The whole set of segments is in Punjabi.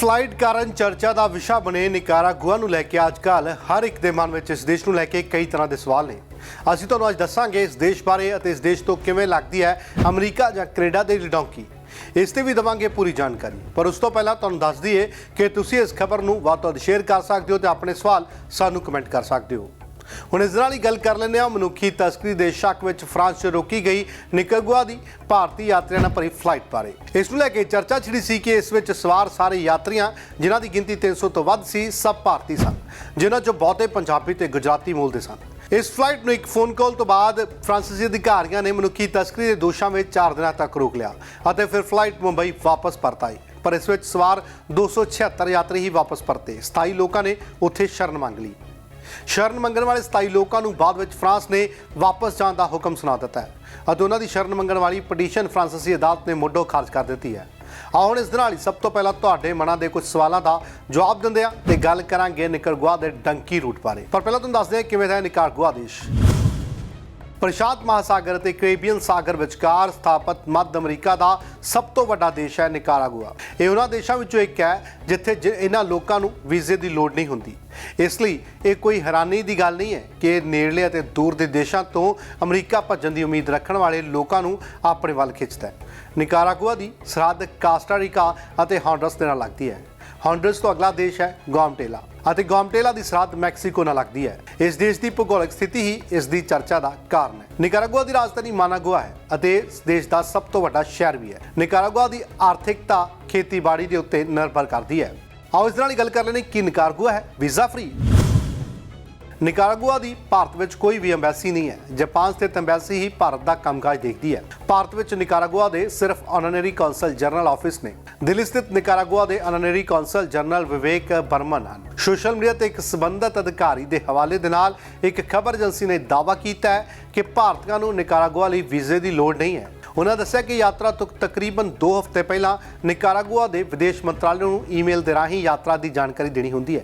ਫਲਾਈਟ ਕਾਰਨ ਚਰਚਾ ਦਾ ਵਿਸ਼ਾ ਬਣੇ ਨਿਕਾਰਾਗੁਆ ਨੂੰ ਲੈ ਕੇ ਅੱਜਕੱਲ ਹਰ ਇੱਕ ਦੇ ਮਨ ਵਿੱਚ ਇਸ ਦੇਸ਼ ਨੂੰ ਲੈ ਕੇ ਕਈ ਤਰ੍ਹਾਂ ਦੇ ਸਵਾਲ ਨੇ। ਅਸੀਂ ਤੁਹਾਨੂੰ ਅੱਜ ਦੱਸਾਂਗੇ ਇਸ ਦੇਸ਼ ਬਾਰੇ ਅਤੇ ਇਸ ਦੇਸ਼ ਤੋਂ ਕਿਵੇਂ ਲੱਗਦੀ ਹੈ ਅਮਰੀਕਾ ਜਾਂ ਕੈਨੇਡਾ ਦੇ ਡੌਂਕੀ ਇਸ ਤੇ ਵੀ ਦਵਾਂਗੇ ਪੂਰੀ ਜਾਣਕਾਰੀ। ਪਰ ਉਸ ਤੋਂ ਪਹਿਲਾਂ ਤੁਹਾਨੂੰ ਦੱਸ ਦਈਏ ਕਿ ਤੁਸੀਂ ਇਸ ਖਬਰ ਨੂੰ ਵੱਧ ਤੋਂ ਵੱਧ ਸ਼ੇਅਰ ਕਰ ਸਕਦੇ ਹੋ ਤੇ ਆਪਣੇ ਸਵਾਲ ਸਾਨੂੰ ਕਮੈਂਟ ਕਰ ਸਕਦੇ ਹੋ। ਹੁਣ ਇਸ ਦੇ ਗੱਲ ਕਰ ਲੈਂਦੇ ਹਾਂ, ਮਨੁੱਖੀ ਤਸਕਰੀ ਦੇ ਸ਼ੱਕ ਵਿੱਚ ਫਰਾਂਸ 'ਚ ਰੋਕੀ ਗਈ ਨਿਕਰਗੁਆ ਦੀ ਭਾਰਤੀ ਯਾਤਰੀਆਂ ਨਾਲ ਭਰੀ ਫਲਾਈਟ ਬਾਰੇ। ਇਸ ਨੂੰ ਲੈ ਕੇ ਚਰਚਾ ਛਿੜੀ ਸੀ ਕਿ ਇਸ ਵਿੱਚ ਸਵਾਰ ਸਾਰੇ ਯਾਤਰੀਆਂ, ਜਿਨ੍ਹਾਂ ਦੀ ਗਿਣਤੀ 300 ਤੋਂ ਵੱਧ ਸੀ, ਸਭ ਭਾਰਤੀ ਸਨ, ਜਿਨ੍ਹਾਂ 'ਚੋਂ ਬਹੁਤੇ ਪੰਜਾਬੀ ਤੇ ਗੁਜਰਾਤੀ ਮੂਲ ਦੇ ਸਨ। ਇਸ ਫਲਾਈਟ ਨੂੰ ਇੱਕ ਫੋਨ ਕਾਲ ਤੋਂ ਬਾਅਦ ਫਰਾਂਸੀਸੀ ਅਧਿਕਾਰੀਆਂ ਨੇ ਮਨੁੱਖੀ ਤਸਕਰੀ ਦੇ ਦੋਸ਼ਾਂ ਵਿੱਚ 4 ਦਿਨਾਂ ਤੱਕ ਰੋਕ ਲਿਆ ਅਤੇ ਫਿਰ ਫਲਾਈਟ ਮੁੰਬਈ ਵਾਪਸ ਪਰਤ ਆਈ ਪਰ ਇਸ ਵਿੱਚ ਸਵਾਰ 276 ਯਾਤਰੀ ਹੀ ਵਾਪਸ ਪਰਤੇ। 27 ਲੋਕਾਂ ਨੇ ਉੱਥੇ ਸ਼ਰਨ ਮੰਗ ਲਈ। ਸ਼ਰਨ ਮੰਗਣ ਵਾਲੇ 27 ਲੋਕਾਂ ਨੂੰ ਬਾਅਦ ਵਿੱਚ ਫਰਾਂਸ ਨੇ ਵਾਪਸ ਜਾਣ ਦਾ ਹੁਕਮ ਸੁਣਾ ਦਿੱਤਾ ਹੈ ਅਤੇ ਉਹਨਾਂ ਦੀ ਸ਼ਰਨ ਮੰਗਣ ਵਾਲੀ ਪਟੀਸ਼ਨ ਫਰਾਂਸੀਸੀ ਅਦਾਲਤ ਨੇ ਮੁੱਢੋਂ ਖਾਰਜ ਕਰ ਦਿੱਤੀ ਹੈ। ਆਓ ਹੁਣ ਇਸ ਦੇ ਨਾਲ ਹੀ ਸਭ ਤੋਂ ਪਹਿਲਾਂ ਤੁਹਾਡੇ ਮਨਾਂ ਦੇ ਕੁਝ ਸਵਾਲਾਂ ਦਾ ਜਵਾਬ ਦਿੰਦੇ ਆ ਤੇ ਗੱਲ ਕਰਾਂਗੇ ਨਿਕਰਗੁਆ ਦੇ ਡੰਕੀ ਰੂਟ ਬਾਰੇ। ਪਰ ਪਹਿਲਾਂ ਤੁਹਾਨੂੰ ਦੱਸਦੇ ਹਾਂ ਕਿਵੇਂ ਦਾ ਨਿਕਰਗੁਆ ਦੇਸ਼। ਪ੍ਰਸ਼ਾਂਤ ਮਹਾਸਾਗਰ ਅਤੇ ਕੈਰੀਬੀਅਨ ਸਾਗਰ ਵਿਚਕਾਰ ਸਥਾਪਿਤ ਮੱਧ ਅਮਰੀਕਾ ਦਾ ਸਭ ਤੋਂ ਵੱਡਾ ਦੇਸ਼ ਹੈ ਨਿਕਾਰਾਗੁਆ। ਇਹ ਉਹਨਾਂ ਦੇਸ਼ਾਂ ਵਿੱਚੋਂ ਇੱਕ ਹੈ, ਜਿੱਥੇ ਜ- ਇਹਨਾਂ ਲੋਕਾਂ ਨੂੰ ਵੀਜ਼ੇ ਦੀ ਲੋੜ ਨਹੀਂ ਹੁੰਦੀ। ਇਸ ਲਈ ਇਹ ਕੋਈ ਹੈਰਾਨੀ ਦੀ ਗੱਲ ਨਹੀਂ ਹੈ ਕਿ ਨੇੜਲੇ ਅਤੇ ਦੂਰ ਦੇ ਦੇਸ਼ਾਂ ਤੋਂ ਅਮਰੀਕਾ ਭੱਜਣ ਦੀ ਉਮੀਦ ਰੱਖਣ ਵਾਲੇ ਲੋਕਾਂ ਨੂੰ ਆਪਣੇ ਵੱਲ ਖਿੱਚਦਾ ਹੈ। ਨਿਕਾਰਾਗੁਆ ਦੀ ਸਰਹੱਦ ਕਾਸਟਾਰੀਕਾ ਅਤੇ ਹੌਂਡਰਸ ਦੇ ਨਾਲ ਲੱਗਦੀ ਹੈ। ਹੌਂਡਰਸ ਤੋਂ ਅਗਲਾ ਦੇਸ਼ ਹੈ ਗਵਾਮਟੇਲਾ ਅਤੇ ਗਵਾਮਟੇਲਾ ਦੀ ਸਰਹੱਦ ਮੈਕਸੀਕੋ ਨਾਲ ਲੱਗਦੀ ਹੈ। ਇਸ ਦੇਸ਼ ਦੀ ਭੂਗੋਲਿਕ ਸਥਿਤੀ ਹੀ ਇਸ ਦੀ ਚਰਚਾ ਦਾ ਕਾਰਨ ਹੈ। ਨਿਕਾਰਾਗੁਆ ਦੀ ਰਾਜਧਾਨੀ ਮਾਨਾਗੁਆ ਹੈ ਅਤੇ ਇਸ ਦੇਸ਼ ਦਾ ਸਭ ਤੋਂ ਵੱਡਾ ਸ਼ਹਿਰ ਵੀ ਹੈ। ਨਿਕਾਰਾਗੁਆ ਦੀ ਆਰਥਿਕਤਾ ਖੇਤੀਬਾੜੀ ਦੇ ਉੱਤੇ ਨਿਰਭਰ ਕਰਦੀ ਹੈ। ਆਓ ਇਸ ਦੇ ਨਾਲ ਹੀ ਗੱਲ ਕਰ ਲੈਣੇ ਕਿ ਨਿਕਾਰਾਗੁਆ ਹੈ ਵੀਜ਼ਾ ਫ੍ਰੀ। ਨਿਕਾਰਾਗੁਆ ਦੀ ਭਾਰਤ ਵਿੱਚ ਕੋਈ ਵੀ ਐਮਬੈਸੀ ਨਹੀਂ ਹੈ। ਜਾਪਾਨ ਸਥਿਤ ਐਮਬੈਸੀ ਹੀ ਭਾਰਤ ਦਾ ਕੰਮਕਾਜ ਦੇਖਦੀ ਹੈ। ਭਾਰਤ ਵਿੱਚ ਨਿਕਾਰਾਗੁਆ ਦੇ ਸਿਰਫ ਆਨਰੇਰੀ ਕੌਂਸਲ ਜਨਰਲ ਆਫਿਸ ਨੇ। ਦਿੱਲੀ ਸਥਿਤ ਨਿਕਾਰਾਗੁਆ ਦੇ honorary consul general Vivek Barman ਹਨ। ਸੋਸ਼ਲ ਮੀਡੀਆ ਤੇ ਇੱਕ ਸਬੰਧਤ ਅਧਿਕਾਰੀ ਦੇ ਹਵਾਲੇ ਦੇ ਨਾਲ ਇੱਕ ਖਬਰ ਏਜੰਸੀ ਨੇ ਦਾਅਵਾ ਕੀਤਾ ਹੈ ਕਿ ਭਾਰਤੀਆਂ ਨੂੰ ਨਿਕਾਰਾਗੁਆ ਲਈ ਵੀਜ਼ੇ ਦੀ ਲੋੜ ਨਹੀਂ ਹੈ। ਉਹਨਾਂ ਦੱਸਿਆ ਕਿ ਯਾਤਰਾ ਤੋਂ ਤਕਰੀਬਨ 2 ਹਫ਼ਤੇ ਪਹਿਲਾਂ ਨਿਕਾਰਾਗੁਆ ਦੇ ਵਿਦੇਸ਼ ਮੰਤਰਾਲੇ ਨੂੰ ਈਮੇਲ ਦੇ ਰਾਹੀਂ ਯਾਤਰਾ ਦੀ ਜਾਣਕਾਰੀ ਦੇਣੀ ਹੁੰਦੀ ਹੈ।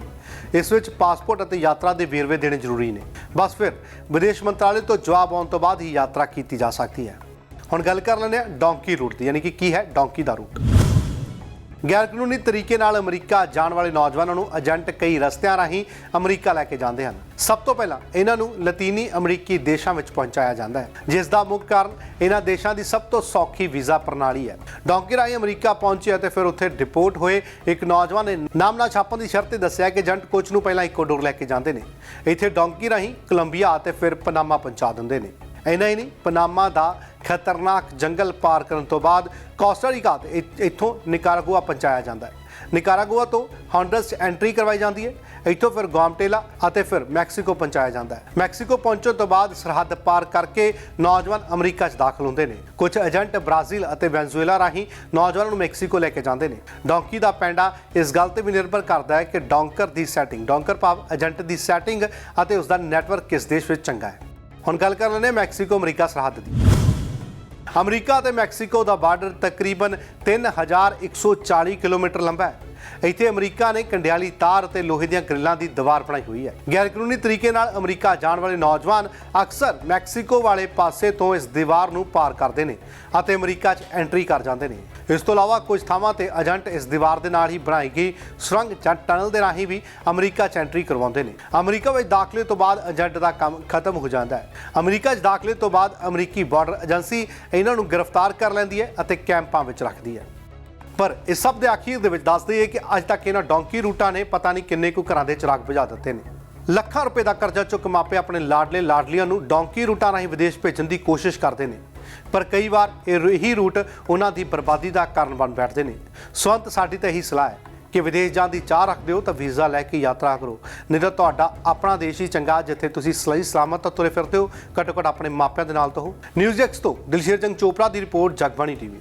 ਇਸ ਵਿੱਚ ਪਾਸਪੋਰਟ ਅਤੇ ਯਾਤਰਾ ਦੇ ਵੇਰਵੇ ਦੇਣੇ ਜ਼ਰੂਰੀ ਨੇ। ਬਸ ਫਿਰ, ਵਿਦੇਸ਼ ਮੰਤਰਾਲੇ ਤੋਂ ਜਵਾਬ ਆਉਣ ਤੋਂ ਬਾਅਦ ਹੀ ਯਾਤਰਾ ਕੀਤੀ ਜਾ ਸਕਦੀ ਹੈ। ਹੁਣ ਗੱਲ ਕਰ ਲੈਂਦੇ ਹਾਂ ਡੌਂਕੀ ਰੂਟ ਦੀ, ਯਾਨੀ ਕਿ ਕੀ ਹੈ ਡੌਂਕੀ ਦਾ ਰੂਟ। ਗੈਰ ਕਾਨੂੰਨੀ ਤਰੀਕੇ ਨਾਲ ਅਮਰੀਕਾ ਜਾਣ ਵਾਲੇ ਨੌਜਵਾਨਾਂ ਨੂੰ ਏਜੰਟ ਕਈ ਰਸਤਿਆਂ ਰਾਹੀਂ ਅਮਰੀਕਾ ਲੈ ਕੇ ਜਾਂਦੇ ਹਨ। ਸਭ ਤੋਂ ਪਹਿਲਾਂ, ਇਹਨਾਂ ਨੂੰ ਲਾਤੀਨੀ ਅਮਰੀਕੀ ਦੇਸ਼ਾਂ ਵਿੱਚ ਪਹੁੰਚਾਇਆ ਜਾਂਦਾ ਹੈ, ਜਿਸ ਦਾ ਮੁੱਖ ਕਾਰਨ ਇਹਨਾਂ ਦੇਸ਼ਾਂ ਦੀ ਸਭ ਤੋਂ ਸੌਖੀ ਵੀਜ਼ਾ ਪ੍ਰਣਾਲੀ ਹੈ। ਡੌਂਕੀ ਰਾਹੀਂ ਅਮਰੀਕਾ ਪਹੁੰਚੇ ਅਤੇ ਫਿਰ ਉੱਥੇ ਡਿਪੋਰਟ ਹੋਏ। ਇੱਕ ਨੌਜਵਾਨ ਨੇ ਨਾਮਨਾ ਛਾਪਣ ਦੀ ਸ਼ਰਤ ਤੇ ਦੱਸਿਆ ਕਿ ਏਜੰਟ ਕੋਚ ਨੂੰ ਪਹਿਲਾਂ ਇਕੋਡੋਰ ਲੈ ਕੇ ਜਾਂਦੇ ਨੇ। ਇੱਥੇ ਡੌਂਕੀ ਰਾਹੀਂ ਕੋਲੰਬੀਆ ਅਤੇ ਫਿਰ ਪਨਾਮਾ ਪਹੁੰਚਾ ਦਿੰਦੇ ਨੇ। ਇੰਨਾ ਹੀ ਨਹੀਂ, ਪਨਾਮਾ ਦਾ ਖਤਰਨਾਕ ਜੰਗਲ ਪਾਰ ਕਰਨ ਤੋਂ ਬਾਅਦ ਕੋਸਟਾਰੀਕਾ ਤੇ ਇ- ਇੱਥੋਂ ਨਿਕਾਰਾਗੁਆ ਪਹੁੰਚਾਇਆ ਜਾਂਦਾ ਹੈ। ਨਿਕਾਰਾਗੁਆ ਤੋਂ ਹੌਂਡਰਸ 'ਚ ਐਂਟਰੀ ਕਰਵਾਈ ਜਾਂਦੀ ਹੈ। ਇੱਥੋਂ ਫਿਰ ਗਵਾਮਟੇਲਾ ਅਤੇ ਫਿਰ ਮੈਕਸੀਕੋ ਪਹੁੰਚਾਇਆ ਜਾਂਦਾ ਹੈ। ਮੈਕਸੀਕੋ ਪਹੁੰਚਣ ਤੋਂ ਬਾਅਦ ਸਰਹੱਦ ਪਾਰ ਕਰਕੇ ਨੌਜਵਾਨ ਅਮਰੀਕਾ 'ਚ ਦਾਖਲ ਹੁੰਦੇ ਨੇ। ਕੁਝ ਏਜੰਟ ਬ੍ਰਾਜ਼ੀਲ ਅਤੇ ਵੈਨਜ਼ੂਏਲਾ ਰਾਹੀਂ ਨੌਜਵਾਨਾਂ ਨੂੰ ਮੈਕਸੀਕੋ ਲੈ ਕੇ ਜਾਂਦੇ ਨੇ। ਡੌਂਕੀ ਦਾ ਪੈਂਡਾ ਇਸ ਗੱਲ ਤੇ ਵੀ ਨਿਰਭਰ ਕਰਦਾ ਹੈ ਕਿ ਡੌਂਕਰ ਦੀ ਸੈਟਿੰਗ ਡੌਂਕਰ ਭਾਵ ਏਜੰਟ ਦੀ ਸੈਟਿੰਗ ਅਤੇ ਉਸ ਦਾ ਨੈਟਵਰਕ ਕਿਸ ਦੇਸ਼ ਵਿੱਚ ਚੰਗਾ ਹੈ। ਹੁਣ ਗੱਲ ਕਰ ਲੈਂਦੇ ਹਾਂ ਮੈਕਸੀਕੋ, ਅਮਰੀਕਾ ਸਰਹੱਦ ਦੀ। ਅਮਰੀਕਾ ਤੇ ਮੈਕਸੀਕੋ ਦਾ ਬਾਰਡਰ ਤਕਰੀਬਨ 3140 ਕਿਲੋਮੀਟਰ ਲੰਬਾ ਹੈ। ਇੱਥੇ ਅਮਰੀਕਾ ਨੇ ਕੰਡਿਆਲੀ ਤਾਰ ਅਤੇ ਲੋਹੇ ਦੀਆਂ ਗ੍ਰਿਲਾਂ ਦੀ ਦੀਵਾਰ ਬਣਾਈ ਹੋਈ ਹੈ। ਗੈਰ ਕਾਨੂੰਨੀ ਤਰੀਕੇ ਨਾਲ ਅਮਰੀਕਾ ਜਾਣ ਵਾਲੇ ਨੌਜਵਾਨ ਅਕਸਰ ਮੈਕਸੀਕੋ ਵਾਲੇ ਪਾਸੇ ਤੋਂ ਇਸ ਦੀਵਾਰ ਨੂੰ ਪਾਰ ਕਰਦੇ ਨੇ ਅਤੇ ਅਮਰੀਕਾ 'ਚ ਐਂਟਰੀ ਕਰ ਜਾਂਦੇ ਨੇ। ਇਸ ਤੋਂ ਇਲਾਵਾ ਕੁਝ ਥਾਵਾਂ ਤੇ ਏਜੰਟ ਇਸ ਦੀਵਾਰ ਦੇ ਨਾਲ ਹੀ ਬਣਾਈ ਗਈ ਸੁਰੰਗ ਜਾਂ ਟਨਲ ਦੇ ਰਾਹੀਂ ਵੀ ਅਮਰੀਕਾ 'ਚ ਐਂਟਰੀ ਕਰਵਾਉਂਦੇ ਨੇ। ਅਮਰੀਕਾ ਵਿੱਚ ਦਾਖਲੇ ਤੋਂ ਬਾਅਦ ਏਜੰਟ ਦਾ ਕੰਮ ਖਤਮ ਹੋ ਜਾਂਦਾ ਹੈ। ਅਮਰੀਕਾ 'ਚ ਦਾਖਲੇ ਤੋਂ ਬਾਅਦ ਅਮਰੀਕੀ ਬਾਰਡਰ ਏਜੰਸੀ ਇਹਨਾਂ ਨੂੰ ਗ੍ਰਿਫਤਾਰ ਕਰ ਲੈਂਦੀ ਹੈ ਅਤੇ ਕੈਂਪਾਂ ਵਿੱਚ ਰੱਖਦੀ ਹੈ। ਪਰ ਇਸ ਸਭ ਦੇ ਅਖੀਰ ਦੇ ਵਿੱਚ ਦੱਸ ਦਈਏ ਕਿ ਅੱਜ ਤੱਕ ਇਹਨਾਂ ਡੌਂਕੀ ਰੂਟਾਂ ਨੇ ਪਤਾ ਨਹੀਂ ਕਿੰਨੇ ਕੁ ਘਰਾਂ ਦੇ ਚਿਰਾਗ ਬੁਝਾ ਦਿੱਤੇ ਨੇ। ਲੱਖਾਂ ਰੁਪਏ ਦਾ ਕਰਜ਼ਾ ਚੁੱਕ ਮਾਪੇ ਆਪਣੇ ਲਾਡਲੇ ਲਾਡਲੀਆਂ ਨੂੰ ਡੌਂਕੀ ਰੂਟਾਂ ਰਾਹੀਂ ਵਿਦੇਸ਼ ਭੇਜਣ ਦੀ ਕੋਸ਼ਿਸ਼ ਕਰਦੇ ਨੇ। ਪਰ ਕਈ ਵਾਰ ਇਹ ਇਹੀ ਰੂਟ ਉਹਨਾਂ ਦੀ ਬਰਬਾਦੀ ਦਾ ਕਾਰਨ ਬਣ ਬੈਠਦੇ ਨੇ। ਸੋ ਸਾਡੀ ਤਾਂ ਇਹੀ ਸਲਾਹ ਹੈ ਕਿ ਵਿਦੇਸ਼ ਜਾਣ ਦੀ ਚਾਹ ਰੱਖਦੇ ਹੋ ਤਾਂ ਵੀਜ਼ਾ ਲੈ ਕੇ ਯਾਤਰਾ ਕਰੋ। ਨਹੀਂ ਤਾਂ ਤੁਹਾਡਾ ਆਪਣਾ ਦੇਸ਼ ਹੀ ਚੰਗਾ ਜਿੱਥੇ ਤੁਸੀਂ ਸਹੀ ਸਲਾਮਤ ਤੁਰੇ ਫਿਰਦੇ ਹੋ। ਘੱਟੋ ਘੱਟ ਆਪਣੇ ਮਾਪਿਆਂ ਦੇ ਨਾਲ ਤਾਂ ਹੋ। ਨਿਊਜ਼ ਐਕਸ ਤੋਂ ਦਿਲਸ਼ੇਰ ਜੰਗ ਚੋਪੜਾ ਦੀ ਰਿਪੋਰਟ, ਜਗਬਾਣੀ ਟੀਵੀ।